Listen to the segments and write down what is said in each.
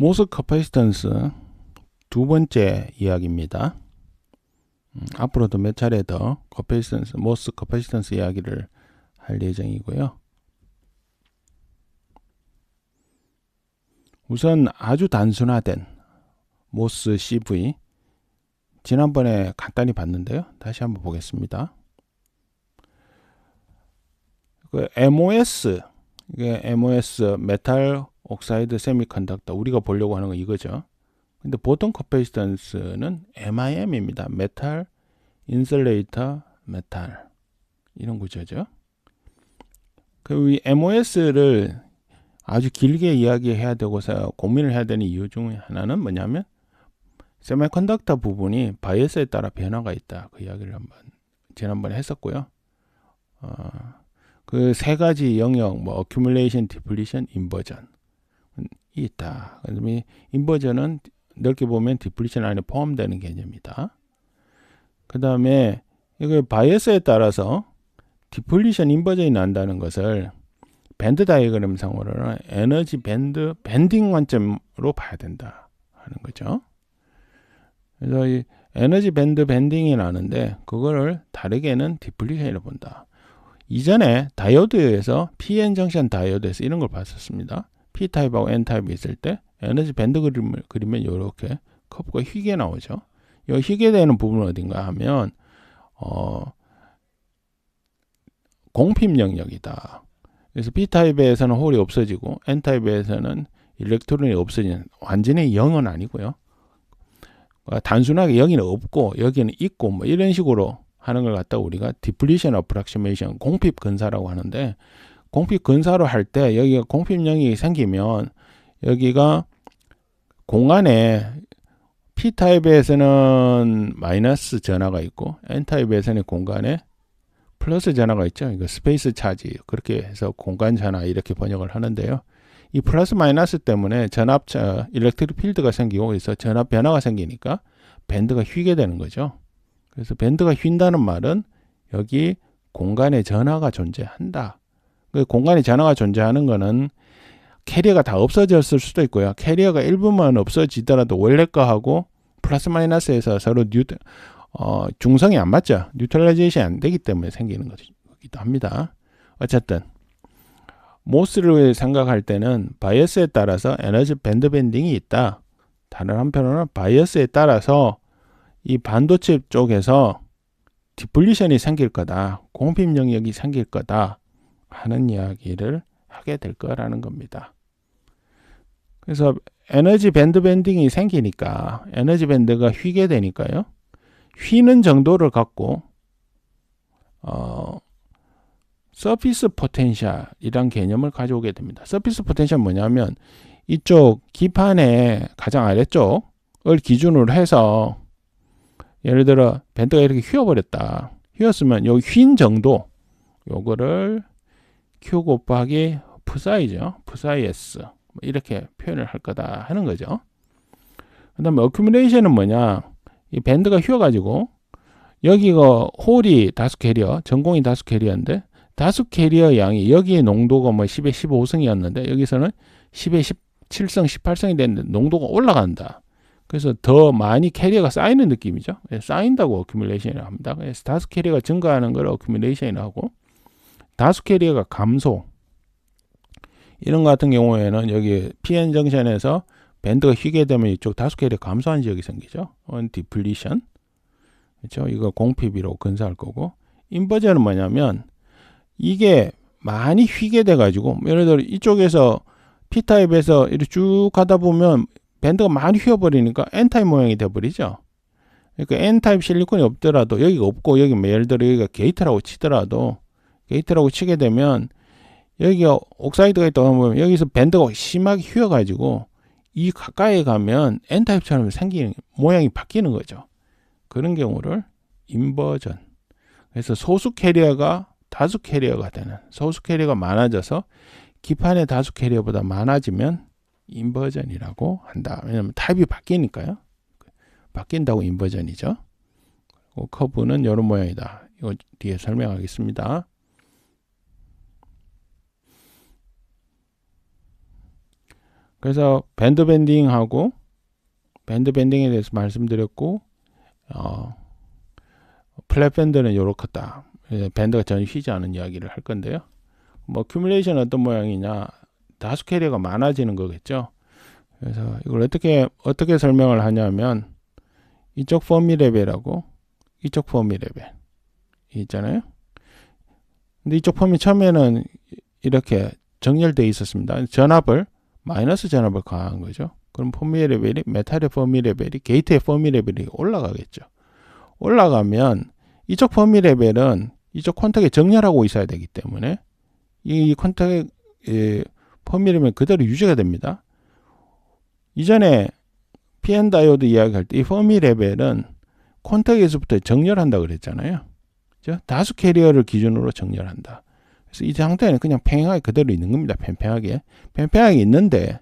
모스 커패시턴스 두 번째 이야기입니다. 음, 앞으로도 몇 차례 더 커패시턴스, 모스 커패시턴스 이야기를 할 예정이고요. 우선 아주 단순화된 모스 CV 지난번에 간단히 봤는데요. 다시 한번 보겠습니다. 그 MOS 이게 MOS 메탈 옥사이드 세미컨덕터 우리가 보려고 하는 건 이거죠. 근데 보통 커패시턴스는 MIM입니다. 메탈 인슐레이터 메탈 이런 구조죠. 그 MOS를 아주 길게 이야기해야 되고서 고민을 해야 되는 이유 중에 하나는 뭐냐면 세미컨덕터 부분이 바이어스에 따라 변화가 있다. 그 이야기를 한번 지난번에 했었고요. 어, 그 세 가지 영역 뭐 depletion, inversion 이 있다. 그다음에 인버전은 넓게 보면 디플리션 안에 포함되는 개념이다. 그 다음에 이거 바이어스에 따라서 디플리션 인버전이 난다는 것을 밴드 다이그램 상으로는 에너지 밴드 밴딩 관점으로 봐야 된다 하는 거죠. 그래서 이 에너지 밴드 밴딩이 나는데 그거를 다르게는 디플리션이라고 본다. 이전에 다이오드에서 PN 정션 다이오드에서 이런 걸 봤었습니다. P타입하고 N타입이 있을 때 에너지 밴드 그림을 그리면 이렇게 커브가 휘게 나오죠. 이 휘게 되는 부분은 어딘가 하면 어 공핍 영역이다. 그래서 P타입에서는 홀이 없어지고 N타입에서는 일렉트론이 없어지는 완전히 0은 아니고요. 단순하게 여기는 없고 여기는 있고 뭐 이런 식으로 하는 걸 갖다 우리가 디플리션 어프락시메이션 공핍 근사라고 하는데 공핍 근사로 할 때 여기가 공핍 영역이 생기면 여기가 공간에 P타입에서는 마이너스 전화가 있고 N타입에서는 공간에 플러스 전화가 있죠. 이거 스페이스 차지 그렇게 해서 공간 전화 이렇게 번역을 하는데요. 이 플러스 마이너스 때문에 전압 일렉트릭 필드가 생기고 그래서 전압 변화가 생기니까 밴드가 휘게 되는 거죠. 그래서 밴드가 휜다는 말은 여기 공간에 전화가 존재한다. 그 공간에 전화가 존재하는 거는 캐리어가 다 없어졌을 수도 있고요. 캐리어가 일부만 없어지더라도 원래 거하고 플러스 마이너스에서 서로 뉴 어, 중성이 안 맞죠. 뉴트럴라이제이션이 안 되기 때문에 생기는 거기도 합니다. 어쨌든 모스를 생각할 때는 바이어스에 따라서 에너지 밴드 밴딩이 있다. 다른 한편으로는 바이어스에 따라서 이 반도체 쪽에서 디플리션이 생길 거다. 공핍 영역이 생길 거다. 하는 이야기를 하게 될 거라는 겁니다. 그래서 에너지 밴드 밴딩이 생기니까 에너지 밴드가 휘게 되니까요. 휘는 정도를 갖고 어 서피스 포텐셜이란 개념을 가져오게 됩니다. 서피스 포텐셜 뭐냐면 이쪽 기판의 가장 아래쪽을 기준으로 해서 예를 들어 밴드가 이렇게 휘어버렸다. 휘었으면 여기 휜 정도 요거를 Q 곱하기 F사이죠. F사이 뭐 이렇게 표현을 할 거다 하는 거죠. 그 다음에 어큐뮬레이션은 뭐냐 이 밴드가 휘어가지고 여기가 홀이 다수 캐리어 전공이 다수 캐리어인데 다수 캐리어 양이 여기에 농도가 뭐 10에 15승이었는데 여기서는 10에 17승 18승이 됐는데 농도가 올라간다. 그래서 더 많이 캐리어가 쌓이는 느낌이죠. 예, 쌓인다고 어큐뮬레이션이라고 합니다. 그래서 다수 캐리어가 증가하는 걸 어큐뮬레이션이라고 하고 다수 캐리어가 감소 이런 같은 경우에는 여기 PN 정션에서 밴드가 휘게 되면 이쪽 다수 캐리어 감소한 지역이 생기죠. 원 디플리션 그렇죠. 이거 공피비로 근사할 거고 인버전은 뭐냐면 이게 많이 휘게 돼 가지고 예를 들어 이쪽에서 P타입에서 이렇게 쭉 가다 보면 밴드가 많이 휘어버리니까 N타입 모양이 돼버리죠. 그러니까 N타입 실리콘이 없더라도 여기가 없고 여기 뭐 예를 들어 여기가 게이트라고 치더라도 게이트라고 치게 되면 여기가 옥사이드가 있다 보면 여기서 밴드가 심하게 휘어가지고 이 가까이 가면 N타입처럼 생기는 모양이 바뀌는 거죠. 그런 경우를 인버전. 그래서 소수 캐리어가 다수 캐리어가 되는 소수 캐리어가 많아져서 기판의 다수 캐리어보다 많아지면 인버전이라고 한다. 왜냐하면 타입이 바뀌니까요. 바뀐다고 인버전이죠. 커브는 이런 모양이다. 이거 뒤에 설명하겠습니다. 그래서 밴드 밴딩하고 밴드 밴딩에 대해서 말씀드렸고 어, 플랫 밴드는 요렇겠다. 예, 밴드가 전혀 휘지 않은 이야기를 할 건데요. 뭐 큐뮬레이션 어떤 모양이냐 다수 캐리어가 많아지는 거겠죠. 그래서 이걸 어떻게 어떻게 설명을 하냐면 이쪽 포미 레벨하고 이쪽 포미 레벨 있잖아요. 근데 이쪽 폼이 처음에는 이렇게 정렬되어 있었습니다. 전압을 마이너스 전압을 가한 거죠. 그럼 폼미 레벨이 메탈의 폼미 레벨이 게이트의 폼미 레벨이 올라가겠죠. 올라가면 이쪽 폼미 레벨은 이쪽 콘택에 정렬하고 있어야 되기 때문에 이 콘택의 폼미 레벨 그대로 유지가 됩니다. 이전에 PN 다이오드 이야기할 때이 폼미 레벨은 콘택에서부터 정렬한다 그랬잖아요. 그죠? 다수 캐리어를 기준으로 정렬한다. 그래서 이 상태는 그냥 팽하게 그대로 있는 겁니다. 팽팽하게. 팽팽하게 있는데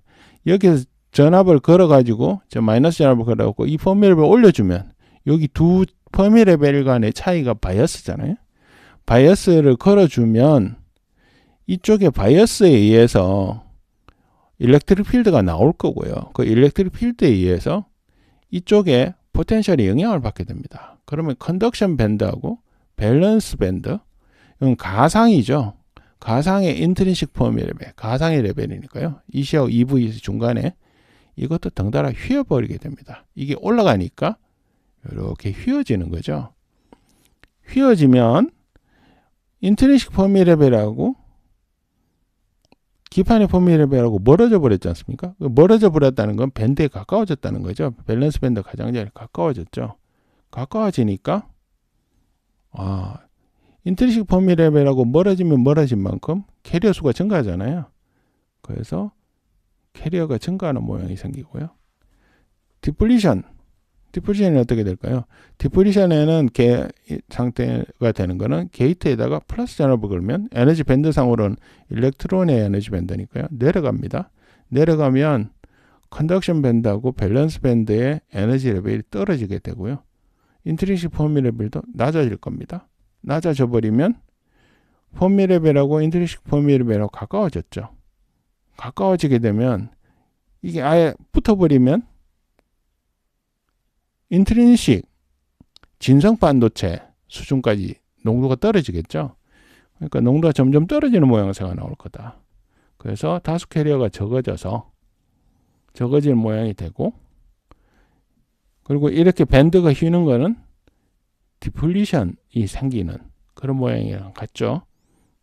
여기서 전압을 걸어가지고 저 마이너스 전압을 걸어갖고 이 포미레벨 올려주면 여기 두 포미레벨 간의 차이가 바이어스잖아요. 바이어스를 걸어주면 이쪽에 바이어스에 의해서 일렉트릭 필드가 나올 거고요. 그 일렉트릭 필드에 의해서 이쪽에 포텐셜이 영향을 받게 됩니다. 그러면 컨덕션 밴드하고 밸런스 밴드 이건 가상이죠. 가상의 인트리식 폼의 레벨, 가상의 레벨이니까요. 2시하고 2V 중간에 이것도 덩달아 휘어버리게 됩니다. 이게 올라가니까 이렇게 휘어지는 거죠. 휘어지면 인트리식 폼의 레벨하고 기판의 폼의 레벨하고 멀어져 버렸지 않습니까? 그 멀어져 버렸다는 건 밴드에 가까워졌다는 거죠. 밸런스 밴드 가장자리 가까워졌죠. 가까워지니까 아, 인트리식 폼미 레벨하고 멀어지면 멀어진 만큼 캐리어 수가 증가하잖아요. 그래서 캐리어가 증가하는 모양이 생기고요. 디플리션. 디플리션이 어떻게 될까요? 디플리션에는 게 상태가 되는 거는 게이트에다가 플러스 전압을 걸면 에너지 밴드상으로는 일렉트론의 에너지 밴드니까요. 내려갑니다. 내려가면 컨덕션 밴드하고 밸런스 밴드의 에너지 레벨이 떨어지게 되고요. 인트리식 폼미 레벨도 낮아질 겁니다. 낮아져 버리면 폼미 레벨하고 인트리식 폼미 레벨하고 가까워졌죠. 가까워지게 되면 이게 아예 붙어버리면 인트리식 진성 반도체 수준까지 농도가 떨어지겠죠. 그러니까 농도가 점점 떨어지는 모양새가 나올 거다. 그래서 다수 캐리어가 적어져서 적어질 모양이 되고 그리고 이렇게 밴드가 휘는 거는 디플리션 이 생기는 그런 모양이랑 같죠.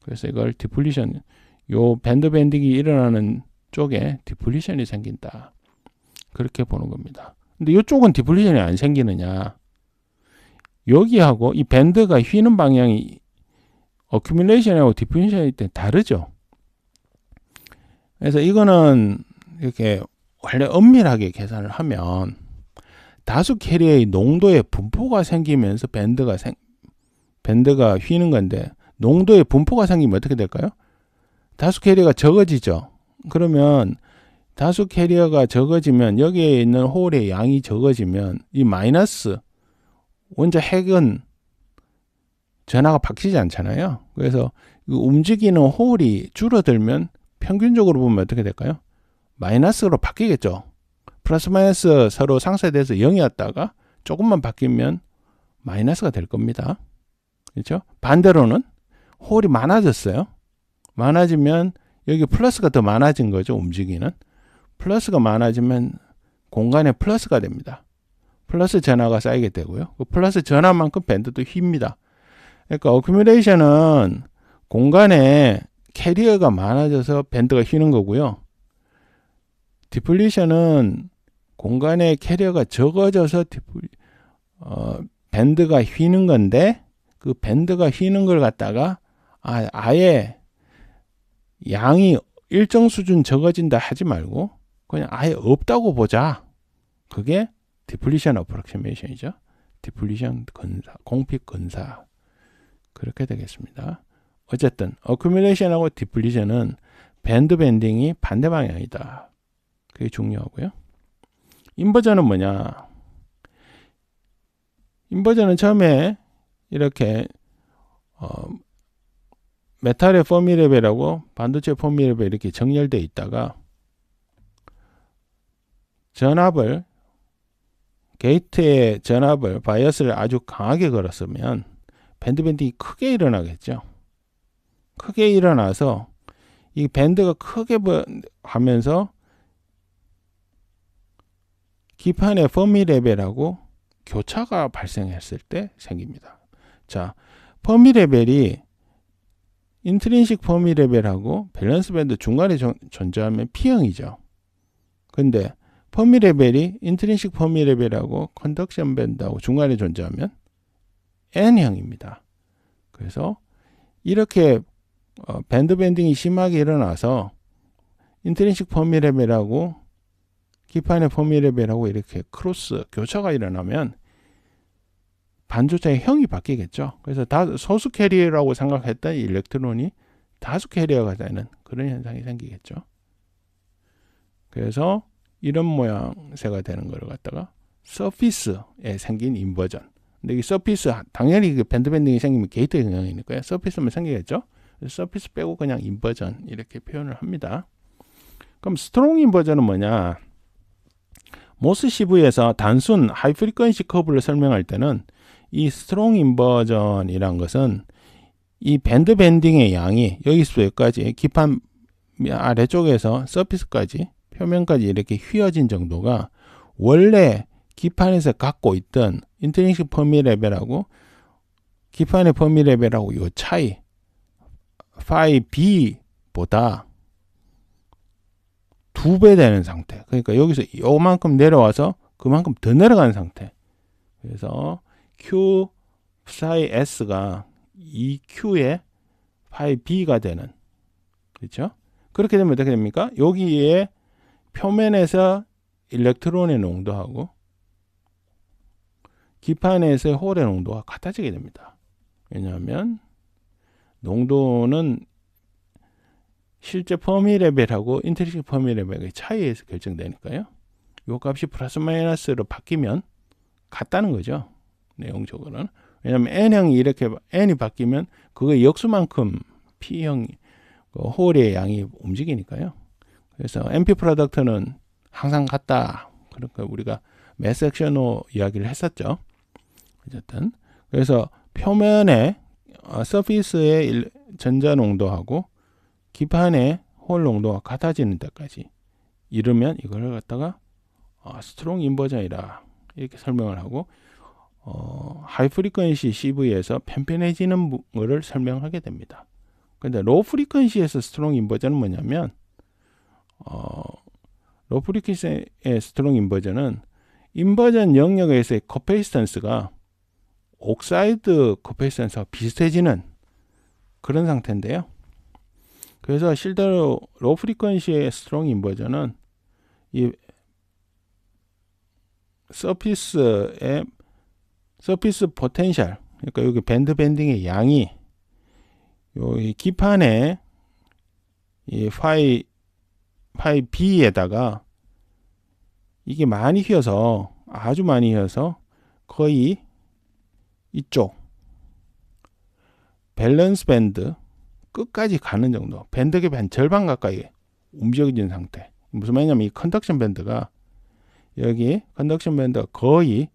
그래서 이걸 디플리션, 요 밴드 밴딩이 일어나는 쪽에 디플리션이 생긴다. 그렇게 보는 겁니다. 근데 이쪽은 디플리션이 안 생기느냐. 여기하고 이 밴드가 휘는 방향이 어큐뮬레이션하고 디플리션일 때 다르죠. 그래서 이거는 이렇게 원래 엄밀하게 계산을 하면 다수 캐리어의 농도의 분포가 생기면서 밴드가 생, 밴드가 휘는 건데 농도의 분포가 생기면 어떻게 될까요? 다수 캐리어가 적어지죠. 그러면 다수 캐리어가 적어지면 여기에 있는 홀의 양이 적어지면 이 마이너스 원자 핵은 전하가 바뀌지 않잖아요. 그래서 움직이는 홀이 줄어들면 평균적으로 보면 어떻게 될까요? 마이너스로 바뀌겠죠. 플러스 마이너스 서로 상쇄돼서 0이었다가 조금만 바뀌면 마이너스가 될 겁니다. 그렇죠? 반대로는 홀이 많아졌어요. 많아지면 여기 플러스가 더 많아진 거죠. 움직이는. 플러스가 많아지면 공간에 플러스가 됩니다. 플러스 전하가 쌓이게 되고요. 그 플러스 전하만큼 밴드도 휩니다. 그러니까 어큐뮬레이션은 공간에 캐리어가 많아져서 밴드가 휘는 거고요. 디플리션은 공간에 캐리어가 적어져서 어, 밴드가 휘는 건데 그 밴드가 휘는 걸 갖다가 아, 아예 양이 일정 수준 적어진다 하지 말고 그냥 아예 없다고 보자. 그게 디플리션 어프로키메이션이죠. 디플리션 근사, 공픽 근사. 그렇게 되겠습니다. 어쨌든 어큐뮬레이션하고 디플리션은 밴드 밴딩이 반대 방향이다. 그게 중요하고요. 인버전은 뭐냐? 인버전은 처음에 이렇게 어, 메탈의 포미 레벨하고 반도체 포미 레벨 이렇게 정렬돼 있다가 전압을 게이트의 전압을 바이어스를 아주 강하게 걸었으면 밴드 밴딩이 크게 일어나겠죠. 크게 일어나서 이 밴드가 크게 하면서 기판의 퍼미 레벨하고 교차가 발생했을 때 생깁니다. 자, 퍼미 레벨이 인트린식 퍼미 레벨하고 밸런스 밴드 중간에 존재하면 P형이죠. 근데 퍼미 레벨이 인트린식 퍼미 레벨하고 컨덕션 밴드하고 중간에 존재하면 N형입니다. 그래서 이렇게 어, 밴드 밴딩이 심하게 일어나서 인트린식 퍼미 레벨하고 기판의 퍼미 레벨하고 이렇게 크로스 교차가 일어나면 반조차의 형이 바뀌겠죠. 그래서 다 소수 캐리어라고 생각했던 일렉트론이 다수 캐리어가 되는 그런 현상이 생기겠죠. 그래서 이런 모양새가 되는 걸 갖다가 서피스에 생긴 인버전. 근데 이 서피스 당연히 그 밴드 밴딩이 생기면 게이트 영향이니까요. 서피스면 생기겠죠. 서피스 빼고 그냥 인버전 이렇게 표현을 합니다. 그럼 스트롱 인버전은 뭐냐? 모스 CV에서 단순 하이 프리퀀시 커브를 설명할 때는 이 스트롱 인버전이란 것은 이 밴드 밴딩의 양이 여기서 여기까지 기판 아래쪽에서 서피스까지 표면까지 이렇게 휘어진 정도가 원래 기판에서 갖고 있던 인트링식 퍼미 레벨하고 기판의 퍼미 레벨하고 요 차이 파이 B보다 두 배 되는 상태. 그러니까 여기서 요만큼 내려와서 그만큼 더 내려가는 상태. 그래서 Q 사이 S가 2Q의 파이 B가 되는 그렇죠? 그렇게 되면 어떻게 됩니까? 여기에 표면에서 일렉트론의 농도하고 기판에서의 홀의 농도가 같아지게 됩니다. 왜냐하면 농도는 실제 퍼미 레벨하고 인트리식 퍼미 레벨의 차이에서 결정되니까요. 이 값이 플러스 마이너스로 바뀌면 같다는 거죠. 내용적으로는. 왜냐하면 n형이 이렇게 n이 바뀌면 그거 역수만큼 p형 그 홀의 양이 움직이니까요. 그래서 MP 프로덕트는 항상 같다. 그러니까 우리가 매섹션호 이야기를 했었죠. 어쨌든 그래서 표면에 어, 서피스의 전자 농도하고 기판의 홀 농도가 같아지는 데까지 이르면 이걸 갖다가 어, 스트롱 인버전이라 이렇게 설명을 하고 어, 하이 프리퀀시 CV에서 편편해지는 것을 설명하게 됩니다. 근데 로우 프리퀀시에서 스트롱 인버전은 뭐냐면 어, 로우 프리퀀시의 스트롱 인버전은 인버전 영역에서의 커페이스턴스가 옥사이드 커페이스턴스와 비슷해지는 그런 상태인데요. 그래서 실제로 로우 프리퀀시의 스트롱 인버전은 이 서피스의 서피스 포텐셜 그러니까 여기 밴드 밴딩의 양이 여기 기판에 이 파이 파이 B에다가 이게 많이 휘어서 아주 많이 휘어서 거의 이쪽 밸런스 밴드 끝까지 가는 정도 밴드 갭의 한 절반 가까이 움직여진 상태. 무슨 말이냐면 이 컨덕션 밴드가 여기 컨덕션 밴드가 거의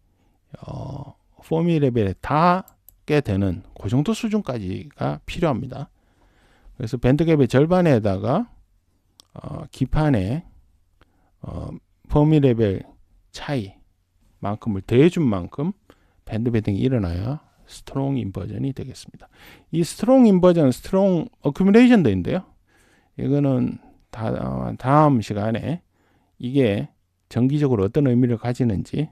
어, 포미 레벨에 닿게 되는 그 정도 수준까지가 필요합니다. 그래서 밴드 갭의 절반에다가 어, 기판의 어, 포미 레벨 차이만큼을 더해준 만큼 밴드 베딩이 일어나야 스트롱 인버전이 되겠습니다. 이 스트롱 인버전, 스트롱 어큐뮬레이션도인데요. 이거는 다, 다음 시간에 이게 정기적으로 어떤 의미를 가지는지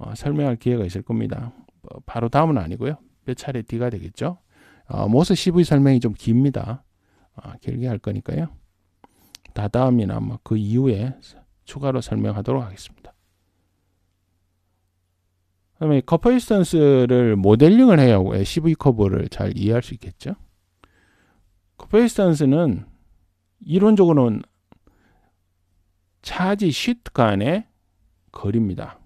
어, 설명할 기회가 있을 겁니다. 어, 바로 다음은 아니고요. 몇 차례 뒤가 되겠죠. 어, 모스 CV 설명이 좀 깁니다. 어, 길게 할 거니까요. 다 다음이나 뭐그 이후에 추가로 설명하도록 하겠습니다. 그다음에 커퍼이스턴스를 모델링을 해야 CV 커브를 잘 이해할 수 있겠죠. 커퍼이스턴스는 이론적으로는 차지 시트 간의 거리입니다.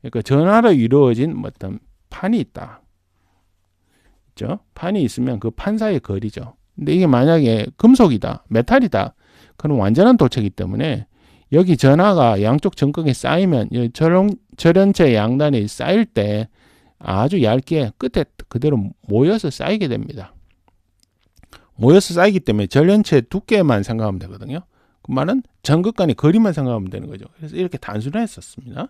그러니까 전화로 이루어진 어떤 판이 있다. 있죠? 판이 있으면 그 판 사이의 거리죠. 근데 이게 만약에 금속이다, 메탈이다, 그럼 완전한 도체이기 때문에 여기 전하가 양쪽 전극에 쌓이면 절연체 양단이 쌓일 때 아주 얇게 끝에 그대로 모여서 쌓이게 됩니다. 모여서 쌓이기 때문에 절연체 두께만 생각하면 되거든요. 그 말은 전극 간의 거리만 생각하면 되는 거죠. 그래서 이렇게 단순화했었습니다.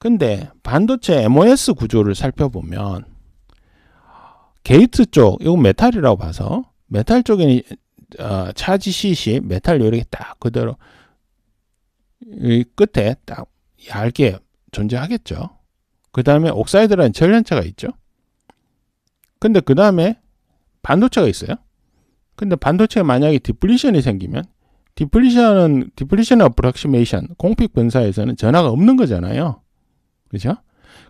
근데 반도체 MOS 구조를 살펴보면 게이트 쪽, 이건 메탈이라고 봐서 메탈 쪽에는 어, 차지 C시 메탈 요렇게 딱 그대로 이 끝에 딱 얇게 존재하겠죠. 그 다음에 옥사이드라는 전련체가 있죠. 근데 그 다음에 반도체가 있어요. 근데 반도체가 만약에 디플리션이 생기면 디플리션은 디플리션 어프락시메이션 공픽 분사에서는 전화가 없는 거잖아요. 그죠?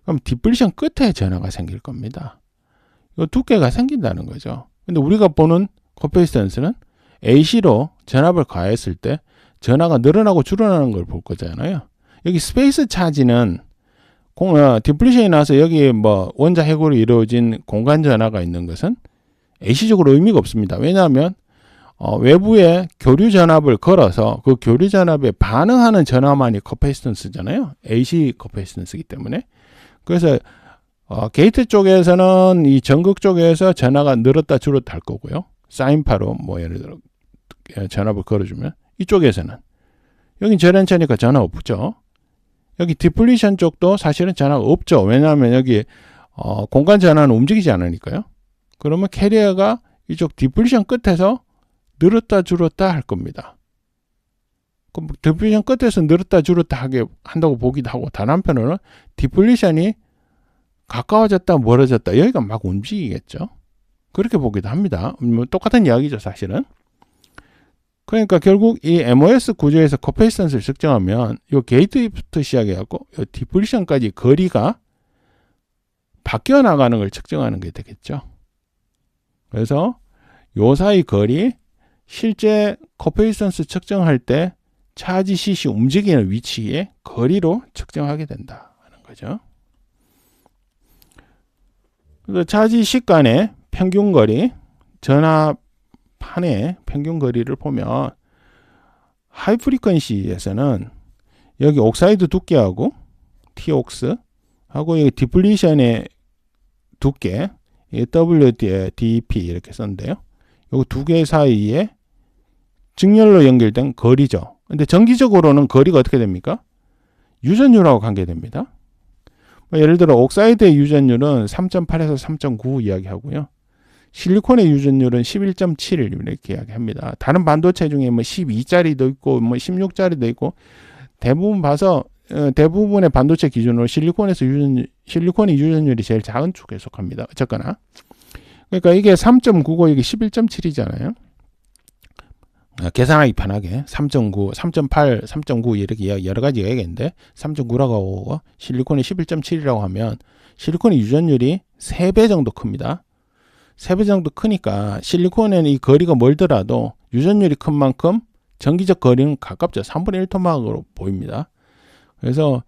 그럼 디플리션 끝에 전화가 생길 겁니다. 이 두께가 생긴다는 거죠. 근데 우리가 보는 코페이스턴스는 AC로 전압을 가했을 때 전화가 늘어나고 줄어나는 걸 볼 거잖아요. 여기 스페이스 차지는 공, 어, 디플리션이 나서 여기 뭐 원자 해고로 이루어진 공간 전화가 있는 것은 AC적으로 의미가 없습니다. 왜냐하면 어, 외부에 교류 전압을 걸어서 그 교류 전압에 반응하는 전압만이 커패시턴스잖아요. AC 커패시턴스이기 때문에. 그래서 어, 게이트 쪽에서는 이 전극 쪽에서 전압가 늘었다 줄었다 할 거고요. 사인파로 뭐 예를 들어 예, 전압을 걸어주면 이쪽에서는 여기 절연차니까 전압 없죠. 여기 디플리션 쪽도 사실은 전압 없죠. 왜냐하면 여기 어, 공간 전환은 움직이지 않으니까요. 그러면 캐리어가 이쪽 디플리션 끝에서 늘었다 줄었다 할 겁니다. 그럼 디플리션 끝에서 늘었다 줄었다 하게 한다고 보기도 하고 다른 한편으로는 디플리션이 가까워졌다 멀어졌다 여기가 막 움직이겠죠. 그렇게 보기도 합니다. 뭐 똑같은 이야기죠 사실은. 그러니까 결국 이 MOS 구조에서 커페이스턴스를 측정하면 이 게이트부터 시작해갖고 이 디플리션까지 거리가 바뀌어 나가는 걸 측정하는 게 되겠죠. 그래서 요 사이 거리 실제 커페이스턴스 측정할 때 차지 CC 움직이는 위치의 거리로 측정하게 된다 하는 거죠. 그래서 차지 C 간의 평균 거리 전압판의 평균 거리를 보면 하이 프리퀀시에서는 여기 옥사이드 두께하고 T옥스 하고 여기 디플리션의 두께 WDP 이렇게 썼는데요. 요두개 사이에 직렬로 연결된 거리죠. 근데 정기적으로는 거리가 어떻게 됩니까? 유전율하고 관계됩니다. 뭐 예를 들어 옥사이드의 유전율은 3.8에서 3.9 이야기하고요. 실리콘의 유전율은 11.7 이렇게 이야기합니다. 다른 반도체 중에 뭐 12짜리도 있고 뭐 16짜리도 있고 대부분 봐서 어, 대부분의 반도체 기준으로 실리콘에서 유전 실리콘의 유전율이 제일 작은 축에 속합니다. 어쨌거나 그러니까 이게 3.9고 이게 11.7이잖아요. 어, 계산하기 편하게 3.9, 3.8, 3.9 이렇게 여러 가지 얘기했는데 3.9라고 하고 실리콘이 11.7이라고 하면 실리콘의 유전율이 3배 정도 큽니다. 3배 정도 크니까 실리콘에는 이 거리가 멀더라도 유전율이 큰 만큼 전기적 거리는 가깝죠. 3분의 1토막으로 보입니다. 그래서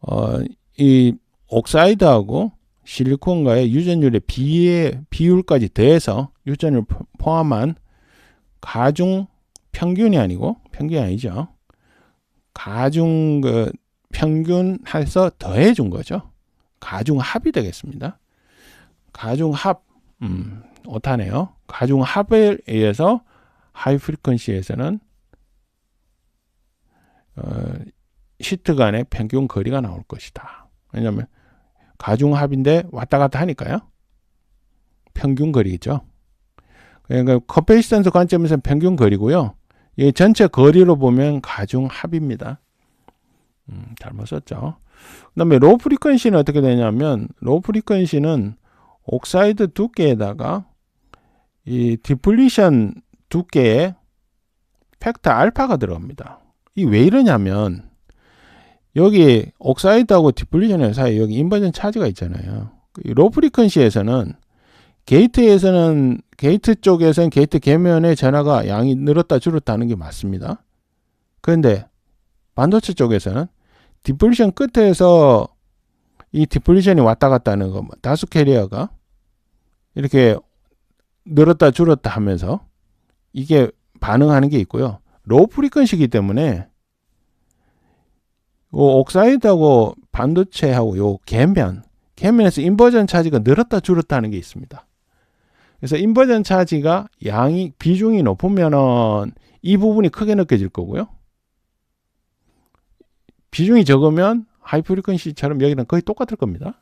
어, 이 옥사이드하고 실리콘과의 유전율의 비의 비율까지 더해서 유전율 포함한 가중 평균이 아니고 평균이 아니죠. 가중 그 평균해서 더해 준 거죠. 가중 합이 되겠습니다. 가중 합, 음, 오타네요. 가중 합에 의해서 하이 프리퀀시에서는 어, 시트 간의 평균 거리가 나올 것이다. 왜냐하면 가중 합인데 왔다 갔다 하니까요. 평균 거리죠. 그러니까 커페이스턴스 관점에서 평균 거리고요. 이 전체 거리로 보면 가중 합입니다. 음, 잘못 썼죠. 그 다음에 로우 프리퀀시는 어떻게 되냐면 로우 프리퀀시는 옥사이드 두께에다가 이 디플리션 두께에 팩터 알파가 들어갑니다. 이 왜 이러냐면 여기 옥사이드하고 디플리션 사이에 여기 인버전 차지가 있잖아요. 로우 프리퀀시에서는 게이트에서는 게이트 쪽에서는 게이트 계면의 전화가 양이 늘었다 줄었다 하는 게 맞습니다. 그런데 반도체 쪽에서는 디플리션 끝에서 이 디플리션이 왔다 갔다 하는 거, 뭐 다수 캐리어가 이렇게 늘었다 줄었다 하면서 이게 반응하는 게 있고요. 로우 프리퀀시기 때문에 옥사이드하고 반도체하고 요 계면, 계면에서 인버전 차지가 늘었다 줄었다 하는 게 있습니다. 그래서 인버전 차지가 양이 비중이 높으면은 이 부분이 크게 느껴질 거고요. 비중이 적으면 하이프리퀀시처럼 여기는 거의 똑같을 겁니다.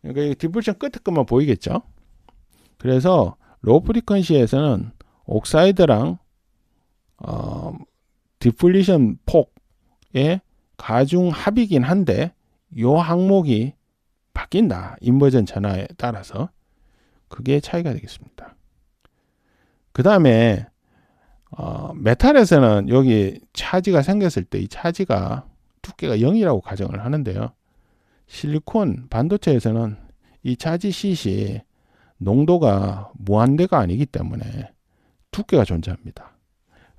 그러니까 디플션 끝에 것만 보이겠죠. 그래서 로우 프리퀀시에서는 옥사이드랑 어, 디플리션 폭의 가중 합이긴 한데 요 항목이 바뀐다. 인버전 전화에 따라서 그게 차이가 되겠습니다. 그 다음에 어, 메탈에서는 여기 차지가 생겼을 때 이 차지가 두께가 0이라고 가정을 하는데요. 실리콘 반도체에서는 이 차지 시 농도가 무한대가 아니기 때문에 두께가 존재합니다.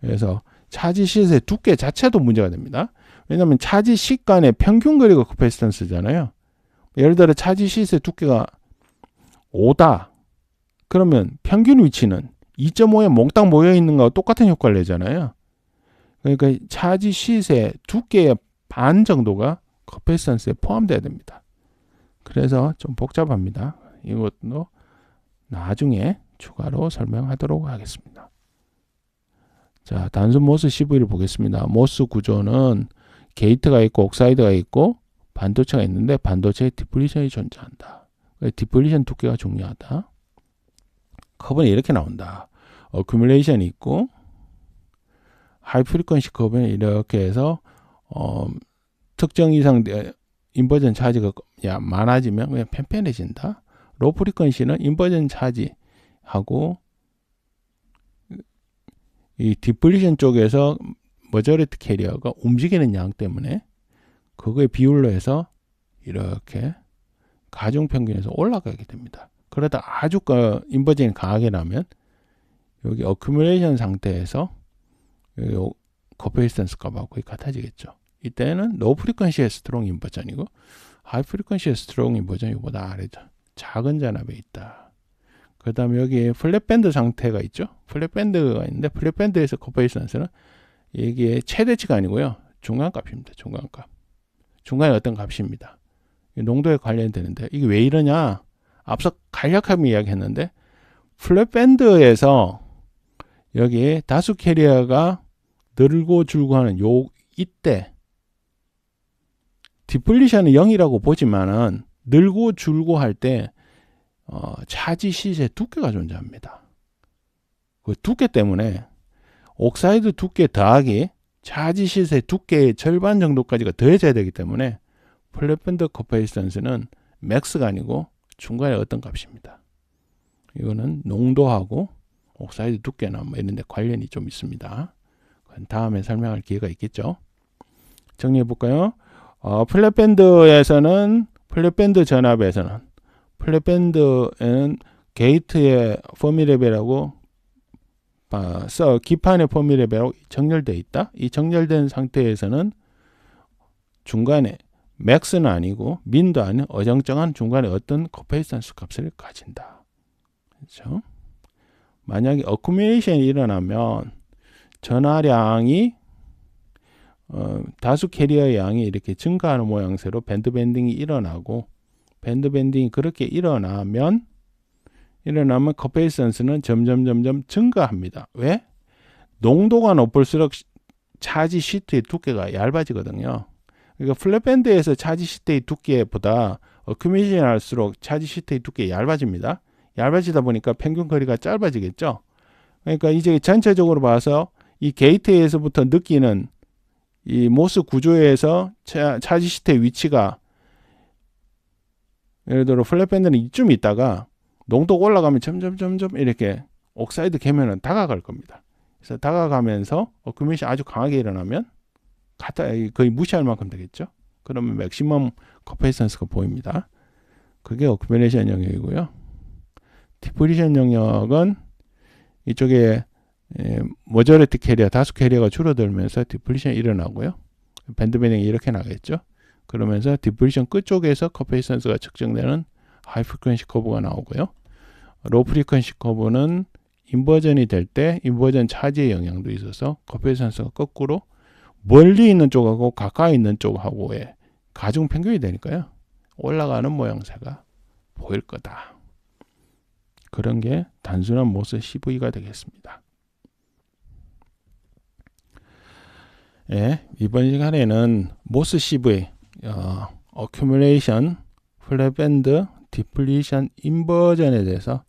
그래서 차지 시의 두께 자체도 문제가 됩니다. 왜냐하면 차지 시 간의 평균 거리가 커패시턴스잖아요. 예를 들어 차지 시의 두께가 5다. 그러면 평균 위치는 2.5에 몽땅 모여 있는 거와 똑같은 효과를 내잖아요. 그러니까 차지 시세 두께의 반 정도가 커패시턴스에 포함돼야 됩니다. 그래서 좀 복잡합니다. 이것도 나중에 추가로 설명하도록 하겠습니다. 자, 단순 모스 CV를 보겠습니다. 모스 구조는 게이트가 있고 옥사이드가 있고 반도체가 있는데 반도체에 디플리션이 존재한다. 디플리션 두께가 중요하다. 커브는 이렇게 나온다. 어큐뮬레이션이 있고 하이 프리퀀시 커브는 이렇게 해서 어, 특정 이상 인버전 차지가 많아지면 그냥 팽팽해진다. 로 프리퀀시는 인버전 차지하고 이 디플리션 쪽에서 머저리티 캐리어가 움직이는 양 때문에 그거의 비율로 해서 이렇게 가중 평균에서 올라가게 됩니다. 그러다 아주 그 인버전이 강하게 나면 여기 어큐뮬레이션 상태에서 커페이스턴스 값하고 거의 같아지겠죠. 이때는 노 프리퀀시의 스트롱 인버전이고 하이 프리퀀시의 스트롱 인버전이 보다 아래죠. 작은 잔압에 있다. 그 다음에 여기 플랫밴드 상태가 있죠. 플랫밴드가 있는데 플랫밴드에서 커페이스턴스는 이게 최대치가 아니고요. 중간값입니다. 중간값. 중간에 어떤 값입니다. 농도에 관련되는데 이게 왜 이러냐? 앞서 간략하게 이야기했는데 플랫밴드에서 여기 다수 캐리어가 늘고 줄고 하는 요 이때 디플리션은 0이라고 보지만은 늘고 줄고 할때 어, 차지 시세 두께가 존재합니다. 그 두께 때문에 옥사이드 두께 더하기 차지 시세 두께의 절반 정도까지가 더해져야 되기 때문에 플랫밴드 커페이스턴스는 맥스가 아니고 중간에 어떤 값입니다. 이거는 농도하고 옥사이드 두께나 뭐 이런 데 관련이 좀 있습니다. 다음에 설명할 기회가 있겠죠. 정리해 볼까요? 어, 플랫밴드에서는 플랫밴드 전압에서는 플랫밴드에는 게이트의 포미레벨하고 아, 써 기판의 포미레벨하고 정렬되어 있다. 이 정렬된 상태에서는 중간에 맥스는 아니고 민도 아닌 어정쩡한 중간에 어떤 코페이스턴스 값을 가진다. 그렇죠? 만약에 어쿠뮬레이션이 일어나면 전화량이 어, 다수 캐리어 양이 이렇게 증가하는 모양새로 밴드 밴딩이 일어나고 밴드 밴딩이 그렇게 일어나면 일어나면 커페이선스는 점점 점점 증가합니다. 왜? 농도가 높을수록 차지 시트의 두께가 얇아지거든요. 그러니까 플랫밴드에서 차지 시트의 두께보다 어큐미션 할수록 차지 시트의 두께 얇아집니다. 얇아지다 보니까 평균 거리가 짧아지겠죠. 그러니까 이제 전체적으로 봐서 이 게이트에서부터 느끼는 이 모스 구조에서 차, 차지 시트의 위치가 예를 들어 플랫밴드는 이쯤 있다가 농도가 올라가면 점점 점점 이렇게 옥사이드 계면은 다가갈 겁니다. 그래서 다가가면서 어큐미션 아주 강하게 일어나면 갖다 거의 무시할 만큼 되겠죠. 그러면 맥시멈 커페이선스가 보입니다. 그게 어큐미레이션 영역이고요. 디프리션 영역은 이쪽에 예, 모저리티 캐리어, 다수 캐리어가 줄어들면서 디플리션이 일어나고요. 밴드 베닝이 이렇게 나겠죠. 그러면서 디플리션 끝쪽에서 커페이선스가 측정되는 하이 프리퀀시 커브가 나오고요. 로 프리퀀시 커브는 인버전이 될 때 인버전 차지의 영향도 있어서 커페이선스가 거꾸로 멀리 있는 쪽하고 가까이 있는 쪽하고의 가중 평균이 되니까요. 올라가는 모양새가 보일 거다. 그런 게 단순한 모스 CV가 되겠습니다. 예, 이번 시간에는 모스 CV 어, flap band, depletion, inversion에 대해서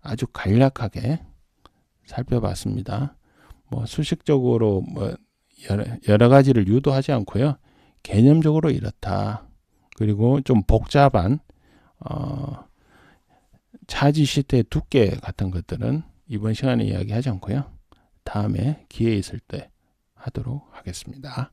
아주 간략하게 살펴봤습니다. 뭐 수식적으로 뭐 여러, 여러 가지를 유도하지 않고요. 개념적으로 이렇다. 그리고 좀 복잡한 어, 차지 시트의 두께 같은 것들은 이번 시간에 이야기하지 않고요. 다음에 기회 있을 때 하도록 하겠습니다.